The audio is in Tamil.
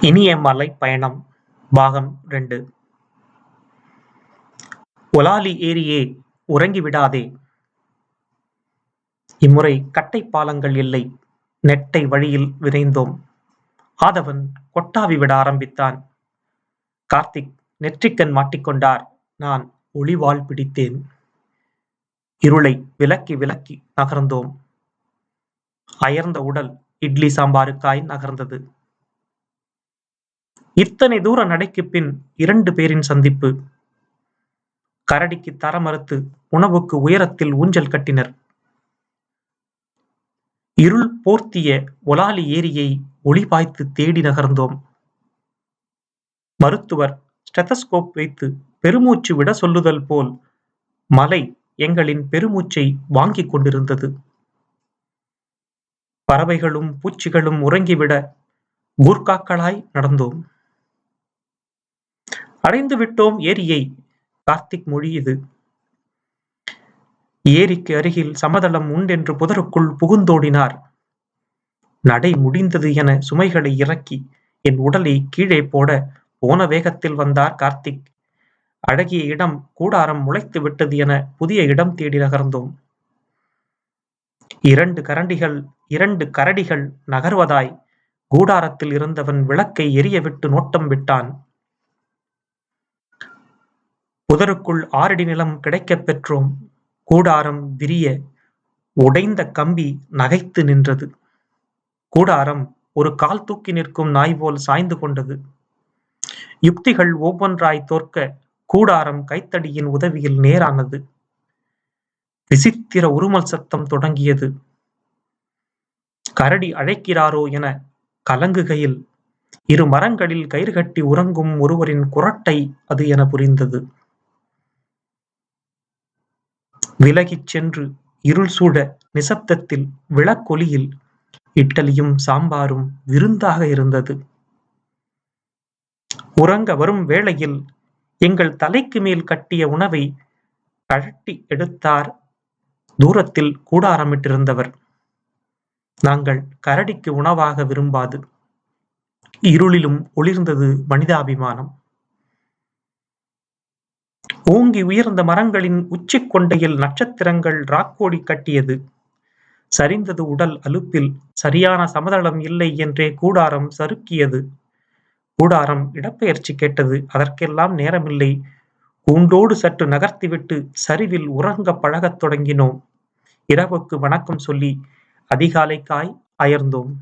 இனிய மலை பயணம் பாகம் ரெண்டு. ஒலாலி ஏரியே உறங்கி விடாதே. இம்முறை கட்டைப் பாலங்கள் இல்லை நெட்டை வழியில் விரைந்தோம். ஆதவன் கொட்டாவி விட ஆரம்பித்தான். கார்த்திக் நெற்றிக்கண் மாட்டிக்கொண்டார் நான் ஒளிவாள் பிடித்தேன். இருளை விலக்கி விலக்கி நகர்ந்தோம். அயர்ந்த உடல் இட்லி சாம்பாருக்காய் நகர்ந்தது. இத்தனை தூர நடைக்குப் பின் இரண்டு பேரின் சந்திப்பு. கரடிக்கு தர மறுத்து உணவுக்கு உயரத்தில் ஊஞ்சல் கட்டினர். இருள் போர்த்திய ஒலாலி ஏரியை ஒளி பாய்த்து தேடி நகர்ந்தோம். மருத்துவர் ஸ்டெதஸ்கோப் வைத்து பெருமூச்சு விட சொல்லுதல் போல் மலை எங்களின் பெருமூச்சை வாங்கிக் கொண்டிருந்தது. பறவைகளும் பூச்சிகளும் உறங்கிவிட கூர்க்காக்களாய் நடந்தோம். அடைந்து விட்டோம் ஏரியை. கார்த்திக் மொழி இது ஏரிக்கு அருகில் சமதளம் உண்டென்று புதருக்குள் புகுந்தோடினார். நடை முடிந்தது என சுமைகளை இறக்கி என் உடலை கீழே போட போன வேகத்தில் வந்தார் கார்த்திக். அழகிய இடம் கூடாரம் முளைத்து விட்டது என புதிய இடம் தேடி நகர்ந்தோம். இரண்டு கரண்டிகள் இரண்டு கரடிகள் நகர்வதாய் கூடாரத்தில் இருந்தவன் விளக்கை எரியவிட்டு நோட்டம் விட்டான். புதருக்குள் ஆறடி நிலம் கிடைக்கப் பெற்றோம். கூடாரம் விரிய உடைந்த கம்பி நகைத்து நின்றது. கூடாரம் ஒரு கால் தூக்கி நிற்கும் நாய் போல் சாய்ந்து கொண்டது. யுக்திகள் ஒவ்வொன்றாய் தோற்க கூடாரம் கைத்தடியின் உதவியில் நேரானது. விசித்திர உருமல் சத்தம் தொடங்கியது. கரடி அழைக்கிறாரோ என கலங்குகையில் இரு மரங்களில் கயிறு கட்டி உறங்கும் ஒருவரின் குரட்டை அது என புரிந்தது. விலகிச் சென்று இருள் சூழ நிசப்தத்தில் விளக்கொலியில் இட்டலியும் சாம்பாரும் விருந்தாக இருந்தது. உறங்க வரும் வேளையில் எங்கள் தலைக்கு மேல் கட்டிய உணவை கழட்டி எடுத்தார். தூரத்தில் கூடாரமிட்டிருந்தவர். நாங்கள் கரடிக்கு உணவாக விரும்பாது. இருளிலும் ஒளிர்ந்தது மனிதாபிமானம். ஓங்கி உயர்ந்த மரங்களின் உச்சிக் கொண்டையில் நட்சத்திரங்கள் ராக்கோடி கட்டியது. சரிந்தது உடல் அலுப்பில் சரியான சமதளம் இல்லை என்றே கூடாரம் சறுக்கியது. கூடாரம் இடப்பெயர்ச்சி கேட்டது அதற்கெல்லாம் நேரமில்லை. கூண்டோடு சற்று நகர்த்திவிட்டு சரிவில் உறங்க பழகத் தொடங்கினோம். இரவுக்கு வணக்கம் சொல்லி அதிகாலைக்காய் அயர்ந்தோம்.